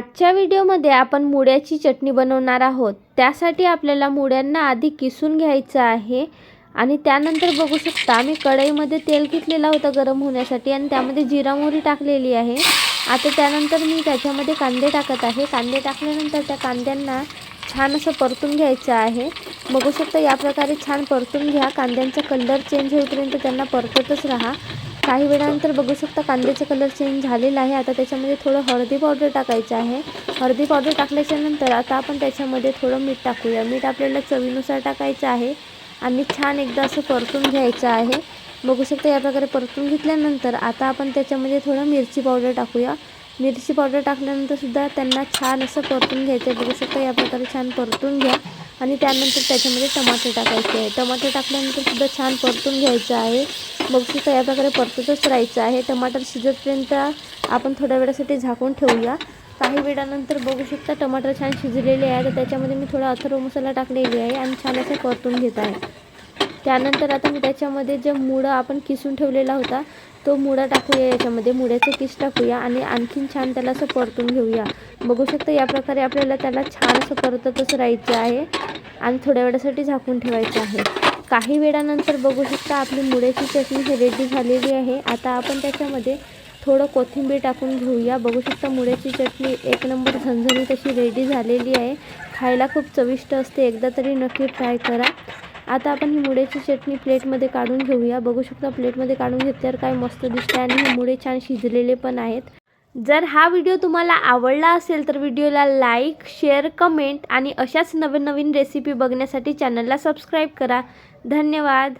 आजच्या व्हिडिओमध्ये आपण मुळ्याची चटणी बनवणार आहोत. त्यासाठी आपल्याला मुळ्यांना आधी किसून घ्यायचं आहे आणि त्यानंतर बघू शकता मी कढईमध्ये तेल घेतलेला होता गरम होण्यासाठी आणि त्यामध्ये जिरा मोहरी टाकलेली आहे. आता त्यानंतर मी त्याच्यामध्ये कांदे टाकत आहे. कांदे टाकल्यानंतर त्या कांद्यांना छान असं परतून घ्यायचं आहे. बघू शकता या प्रकारे छान परतून घ्या. कांद्यांचा कलर चेंज होईपर्यंत त्यांना परततच राहा. काही वेळानंतर बघू शकता कांद्याचा कलर चेंज झालेला आहे. आता त्याच्यामध्ये थोडं हळदी पावडर टाकायचं आहे. हळदी पावडर टाकल्याच्या नंतर आता आपण त्याच्यामध्ये थोडं मीठ टाकूया. मीठ आपल्याला चवीनुसार टाकायचं आहे आणि छान एकदा असं परतून घ्यायचं आहे. बघू शकता या प्रकारे परतून घेतल्यानंतर आता आपण त्याच्यामध्ये थोडं मिरची पावडर टाकूया. मिरची पावडर टाकल्यानंतर सुद्धा त्यांना छान असं परतून घ्यायचं आहे बघू शकता या प्रकारे छान परतून घ्या. आणि त्यानंतर त्याच्यामध्ये टमाटर टाकायचे आहे. टमाटर टाकल्यानंतर सुद्धा छान परतून घ्यायचं आहे. बघू शकता या प्रकारे परततच राहायचं आहे. टमाटर शिजतपर्यंत आपण थोड्या वेळासाठी झाकून ठेवूया. काही वेळानंतर बघू शकता टमाटर छान शिजलेले आहे तर त्याच्यामध्ये मी थोडा अथर्व मसाला टाकलेली आहे आणि छान असं परतून घेत आहे. त्यानंतर आता मी त्याच्यामध्ये जे मुळं आपण किसून ठेवलेला होता तो मुळा टाकूया याच्यामध्ये. मुळ्याचं किस टाकूया आणि आणखीन छान त्याला असं परतून घेऊया. बघू शकता या प्रकारे आपल्याला त्याला छान असं परततच राहायचं आहे आणि थोड्या वेळासाठी झाकून ठेवायचं आहे. काही वेळानंतर बघू शकता आपली मुळ्याची चटणी ही रेडी झालेली आहे. आता आपण त्याच्यामध्ये थोडं कोथिंबीर टाकून घेऊया. बघू शकता मुळ्याची चटणी एक नंबर झणझणीत अशी रेडी झालेली आहे. खायला खूप चविष्ट असते. एकदा तरी नक्की ट्राय करा. आता आपण ही मुळ्याची चटणी प्लेटमध्ये काढून घेऊया. बघू शकता प्लेटमध्ये काढून घेतल्यावर काय मस्त दिसते आणि हे मुळे छान शिजलेले पण आहेत. जर हा व्हिडिओ तुम्हाला आवडला असेल तर व्हिडिओला लाईक शेअर कमेंट आणि अशाच नवीन नवीन रेसिपी बघण्यासाठी चॅनलला सबस्क्राईब करा. धन्यवाद.